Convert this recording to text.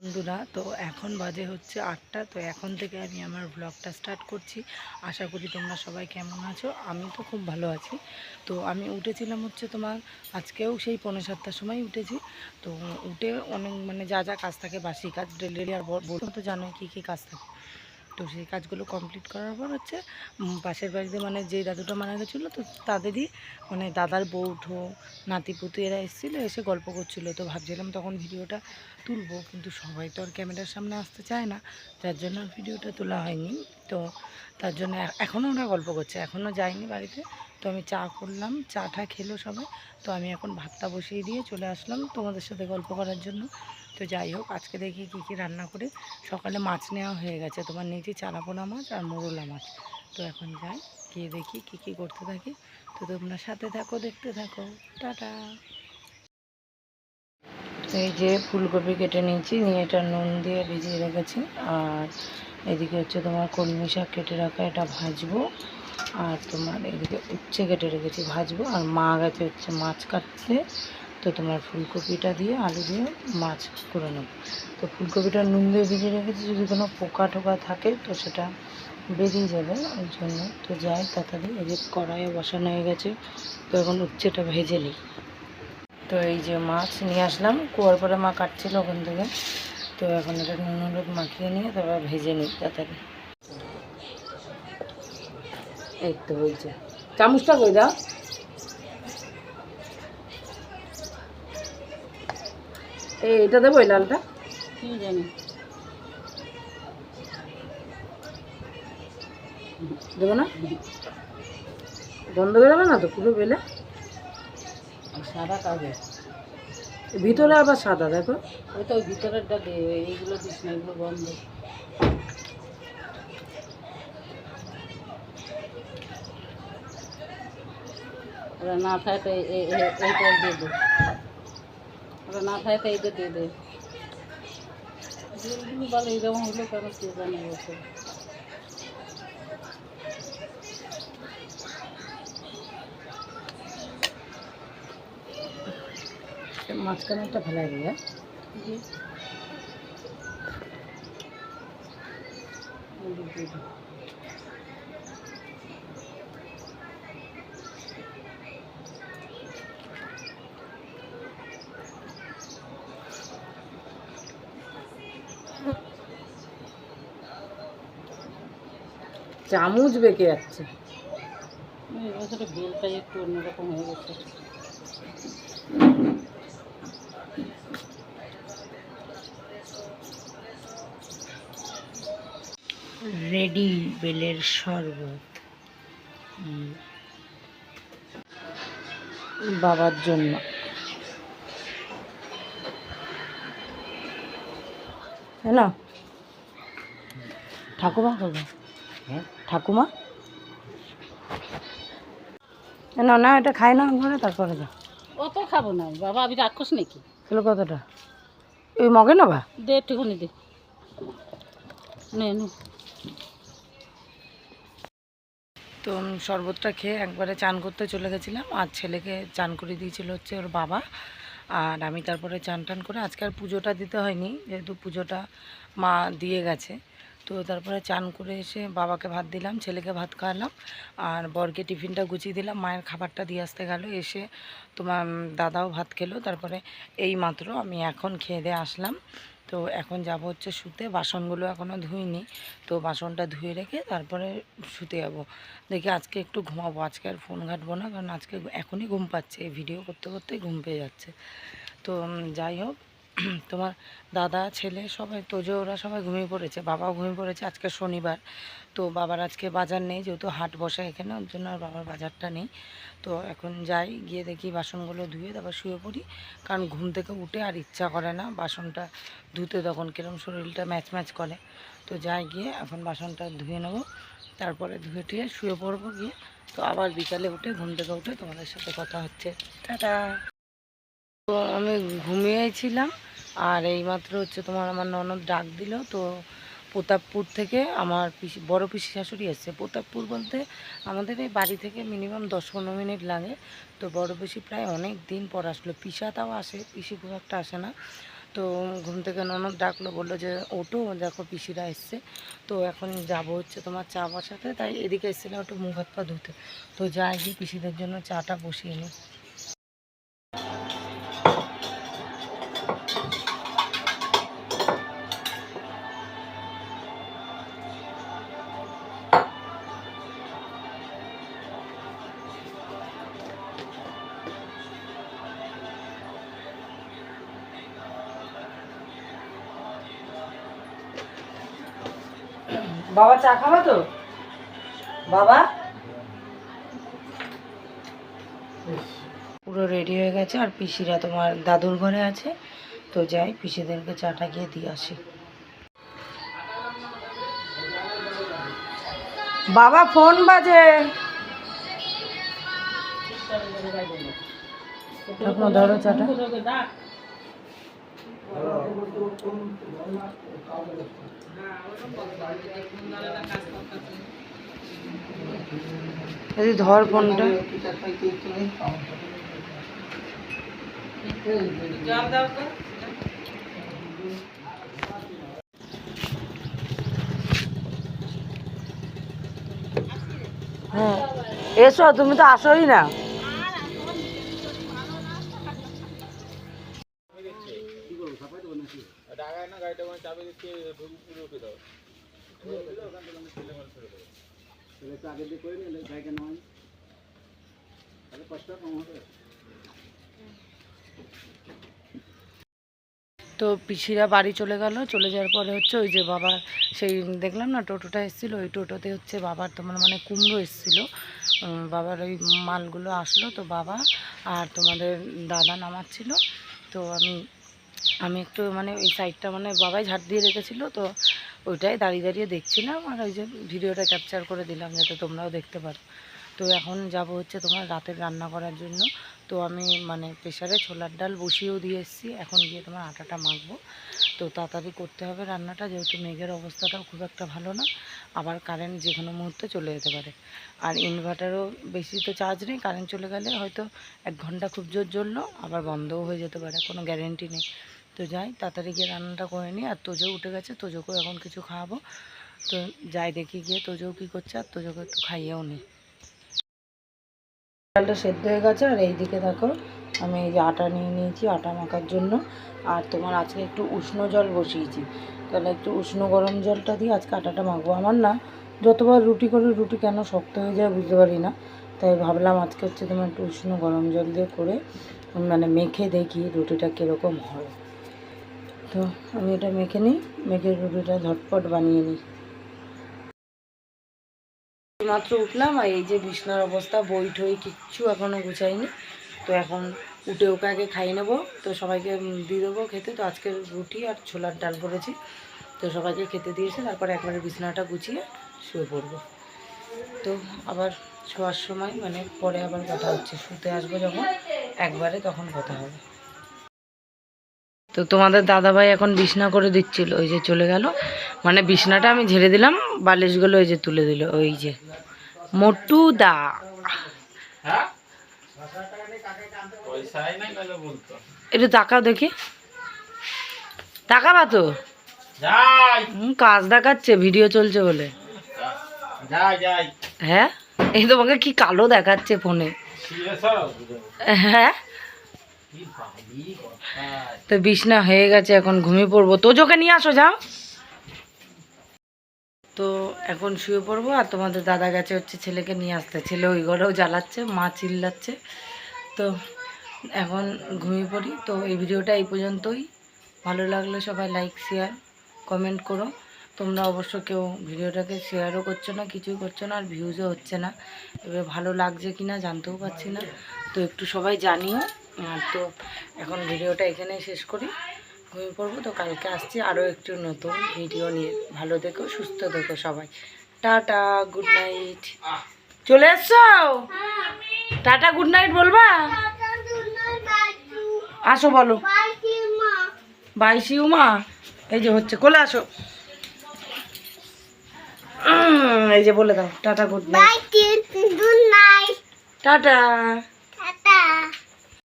বন্ধুরা, তো এখন বাজে হচ্ছে আটটা, তো এখন থেকে আমি আমার ব্লগটা স্টার্ট করছি। আশা করি তোমরা সবাই কেমন আছো? আমি তো খুব ভালো আছি। তো আমি উঠেছিলাম হচ্ছে তোমার, আজকেও সেই পনেরো সাতটার সময় উঠেছি। তো উঠে অনেক মানে যা যা কাজ থাকে, বাসি কাজ ডেলি আর বলতে তো জানোই কী কী কাজ থাকে। তো সেই কাজগুলো কমপ্লিট করার পর হচ্ছে পাশের বাড়িতে মানে যে দাদুটা মারা গেছিল, তো তাদেরই মানে দাদার বৌঠো নাতি পুতু এরা এসেছিল, এসে গল্প করছিল। তো ভাবছিলাম তখন ভিডিওটা তুলবো, কিন্তু সবাই তো আর ক্যামেরার সামনে আসতে চায় না। যার জন্য ভিডিওটা তোলা হয়নি। তো তার জন্য এখনও ওরা গল্প করছে, এখনও যায়নি বাড়িতে। তো আমি চা করলাম চাটা খেলো সবাই। তো আমি এখন ভাতটা বসিয়ে দিয়ে চলে আসলাম তোমাদের সাথে গল্প করার জন্য। তো যাই হোক, আজকে দেখি কী কী রান্না করে। সকালে মাছ নেওয়া হয়ে গেছে। তোমার নিয়েছি চারাপোনা মাছ আর মোরলা মাছ। তো এখন যাই, গিয়ে দেখি কী কী করতে থাকি। তো তোমরা সাথে থাকো, দেখতে থাকো। টাটা। এই যে ফুলকপি কেটে নিয়েছি, নিয়ে এটা নুন দিয়ে ভিজিয়ে রেখেছি। আর এদিকে হচ্ছে তোমার কলমি শাক কেটে রাখা, এটা ভাজবো। আর তোমার এদিকে উচ্ছে কেটে রেখেছি, ভাজবো। আর মা গেছে হচ্ছে মাছ কাটতে। তো তোমার ফুলকপিটা দিয়ে, আলু দিয়ে মাছ করে নেব তো ফুলকপিটা নুন দিয়ে ভিজিয়ে রেখেছি, যদি কোনো পোকা টোকা থাকে তো সেটা বেরিয়ে যাবে ওই জন্য। তো যাই, তাড়াতাড়ি এই যে কড়াইয়ে বসানো হয়ে গেছে, তো এখন উচ্ছেটা ভেজে নিই। তো এই যে মাছ নিয়ে আসলাম, কুয়ার পরে মা কাটছিল ওখান থেকে। তো এখন এটা নুন হলুদ মাখিয়ে নিয়ে তারপর ভেজে নিই, তাড়াতাড়ি। এই তো হয়েছে। চামচটা কই দাও? এই এটা দেবো এই লালটা। কি জানি। দেবো না? বন্ধ বেরোবে না তো? পুরো বেলে? সাদা কাগজ ভিতরে আবার সাদা দেখো। ওই তো ভিতরেরটা দে এইগুলো দিস না এগুলো বন্ধ ওরা না থাকে এই- এইটা দিয়ে দে ওরা না থাকে তো এইটা দিয়ে দে দিনগুলো বলে এইরকম হলো কেন কে জানে বসে মাঝখানে একটা ফেলাই দিয়ে দিয়ে দে চামচ বেঁকে যাচ্ছে। বেলটাই একটু অন্যরকম হয়ে গেছে। রেডি বেলের শরবত। বাবার জন্য। হ্যাঁ ঠাকুমা? কোথায় ঠাকুমা। না না এটা খাই না ঘরে তারপরে দাও অত খাব না বাবা আমি রাক্ষস নাকি? কিলো কতটা? ওই মগে নেবা? দে একটুখানি দে। নে নে। তো শরবতটা খেয়ে একবারে চান করতে চলে গেছিলাম। আর ছেলেকে চান করে দিয়েছিল হচ্ছে ওর বাবা। আর আমি তারপরে চান টান করে আজকে আর পুজোটা দিতে হয়নি যেহেতু পুজোটা মা দিয়ে গেছে। তো তারপরে চান করে এসে বাবাকে ভাত দিলাম, ছেলেকে ভাত খাওয়ালাম আর বরকে টিফিনটা গুছিয়ে দিলাম। মায়ের খাবারটা দিয়ে আসতে গেল, এসে তোমার দাদাও ভাত খেলো। তারপরে এই মাত্র আমি এখন খেয়ে দিয়ে আসলাম। তো এখন যাব হচ্ছে শুতে, বাসনগুলো এখনও ধুইনি। তো বাসনটা ধুয়ে রেখে তারপরে শুতে যাব। দেখি আজকে একটু ঘুমাবো, আজকে আর ফোন ঘাটবো না, কারণ আজকে এখনই ঘুম পাচ্ছে, ভিডিও করতে করতে ঘুম পেয়ে যাচ্ছে। তো যাই হোক তোমার দাদা, ছেলে সবাই, তোজো, ওরা সবাই ঘুমিয়ে পড়েছে, বাবাও ঘুমিয়ে পড়েছে আজকে শনিবার। তো বাবার আজকে বাজার নেই, যেহেতু হাট বসে এখানে, ওর জন্য আর বাবার বাজারটা নেই। তো এখন যাই, গিয়ে দেখি বাসনগুলো ধুয়ে তারপর শুয়ে পড়ি। কারণ ঘুম থেকে উঠে আর ইচ্ছা করে না বাসনটা ধুতে, তখন কিরম শরীরটা ম্যাচ ম্যাচ করে। তো যাই গিয়ে এখন বাসনটা ধুয়ে নেব, তারপরে ধুয়ে টুয়ে শুয়ে পড়ব গিয়ে। তো আবার বিকালে উঠে ঘুম থেকে উঠে তোমাদের সাথে কথা হচ্ছে। টাটা! তো আমি ঘুমিয়েছিলাম আর এইমাত্র হচ্ছে তোমার আমার ননদ ডাক দিল, তো প্রতাপপুর থেকে আমার পিসি, বড় পিসি শাশুড়ি এসছে। প্রতাপপুর বলতে আমাদের এই বাড়ি থেকে মিনিমাম দশ পনেরো মিনিট লাগে। তো বড় পিসি প্রায় অনেক দিন পর আসলো। পিসা তাও আসে, পিসি খুব একটা আসে না। তো ঘুম থেকে ননদ ডাকলো, বলল যে ওটো দেখো পিসিরা এসছে। তো এখন যাব হচ্ছে তোমার চা বসাতে। তাই এদিকে এসেছিলাম একটু মুখ হাত পা ধুতে। তো যাই, পিসিদের জন্য চাটা বসিয়ে নিই। বাবা চা খাবা তো? বাবা? পুরো রেডি হয়ে গেছে আর পিসিরা তোমার দাদুর ঘরে আছে। তো যাই পিসিদেরকে চাটা গিয়ে দিয়ে আসি। বাবা ফোন বাজে। ধরো চাটা। এই ধর ফোনটা। হ্যাঁ এসো তুমি তো আসোই না। তো পিসিরা বাড়ি চলে গেল। চলে যাওয়ার পরে হচ্ছে ওই যে বাবার সেই দেখলাম না টোটোটা এসেছিল। ওই টোটোতে হচ্ছে বাবার তোমার মানে কুমড়ো এসেছিল। বাবার ওই মালগুলো আসলো। তো বাবা আর তোমাদের দাদা নামাচ্ছিল। তো আমি আমি একটু মানে ওই সাইডটা মানে বাবাই ঝাড় দিয়ে রেখেছিলো, তো ওইটাই দাঁড়িয়ে দাঁড়িয়ে দেখছিলাম আর ওই যে ভিডিওটা ক্যাপচার করে দিলাম যাতে তোমরাও দেখতে পারো। তো এখন যাব হচ্ছে তোমার রাতের রান্না করার জন্য। তো আমি মানে প্রেশারে ছোলার ডাল বসিয়েও দিয়ে এসেছি, এখন গিয়ে তোমার আটাটা মাখবো। তো তাড়াতাড়ি করতে হবে রান্নাটা, যেহেতু মেঘের অবস্থাটাও খুব একটা ভালো না, আবার কারেন্ট যে কোনো মুহূর্তে চলে যেতে পারে। আর ইনভার্টারও বেশি তো চার্জ নেই কারেন্ট চলে গেলে হয়তো এক ঘণ্টা খুব জোর জ্বললো, আবার বন্ধও হয়ে যেতে পারে, কোনো গ্যারেন্টি নেই। তো যাই, তাড়াতাড়ি গিয়ে রান্নাটা করে নিই। আর তোজো উঠে গেছে, তোজোকেও এখন কিছু খাওয়াবো। তো যাই, দেখি গিয়ে তোজোও কী করছে, আর তোজোকে একটু খাইয়েও নিই। ডালটা সেদ্ধ হয়ে গেছে, আর এইদিকে দেখো, আমি এই যে আটা নিয়ে নিয়েছি, আটা মাখার জন্য। আর তোমার আজকে একটু উষ্ণ জল বসিয়েছি। তাহলে একটু উষ্ণ গরম জলটা দিয়ে আজকে আটাটা মাখবো। আমার না, যতবার রুটি করে, রুটি কেন শক্ত হয়ে যায় বুঝতে পারি না। তাই ভাবলাম আজকে হচ্ছে তোমার একটু উষ্ণ গরম জল দিয়ে করে মানে মেখে দেখি রুটিটা কীরকম হয়। তো আমি এটা মেখে নিই, মেখে রুটিটা ঝটপট বানিয়ে নিই। মাত্র উঠলাম আর এই যে বিছনার অবস্থা, বই ঠই কিচ্ছু এখনও গুছাইনি। তো এখন উঠে ওকে আগে খাইয়ে নেব। তো সবাইকে দিয়ে দেবো খেতে। তো আজকে রুটি আর ছোলার ডাল করেছি। তো সবাইকে খেতে দিয়েছে। তারপরে একবারে বিছানাটা গুছিয়ে শুয়ে পড়ব। তো আবার শোয়ার সময় মানে পরে আবার কথা হচ্ছে। শুতে আসব যখন, একবারে তখন কথা হবে। তো তোমাদের দাদাভাই এখন বিছনা করে দিচ্ছিল ওই যে চলে গেল। মানে বিছনাটা আমি ঝেড়ে দিলাম বালিশগুলো ওই যে তুলে দিল ওই যে। মোটু দা একটু তাকাও দেখি। তাকাবা তো। কাজ দেখাচ্ছে ভিডিও চলছে বলে। হ্যাঁ? এই তোমাকে কি কালো দেখাচ্ছে ফোনে? হ্যাঁ? তো বিছনা হয়ে গেছে, এখন ঘুমিয়ে পড়ব। তো তোজোকে নিয়ে আসো, যাও। তো এখন শুয়ে পড়ব, আর তোমাদের দাদা গেছে হচ্ছে ছেলেকে নিয়ে আসতে। ছেলে ওই ঘরেও জ্বালাচ্ছে, মা চিল্লাচ্ছে। তো এখন ঘুমিয়ে পড়ি। তো এই ভিডিওটা এই পর্যন্তই। ভালো লাগলে সবাই লাইক শেয়ার কমেন্ট করো। তোমরা অবশ্য কেউ ভিডিওটাকে শেয়ারও করছ না, কিছুই করছ না, আর ভিউজও হচ্ছে না। এবার ভালো লাগছে কি না জানতেও পারছি না। তো একটু সবাই জানিও। তো এখন ভিডিওটা এখানে শেষ করি। ঘুমিয়ে পড়ব তো কালকে আসছি আরও একটু নতুন ভিডিও নিয়ে। ভালো থেকো সুস্থ থেকো সবাই। Tata good night. চলে এসছো? টাটা গুড নাইট বলবা? আসো বলো। বাইশি উমা এই যে হচ্ছে কোলে আসো। এই যে বলে দাও টাটা গুড নাইট। টাটা।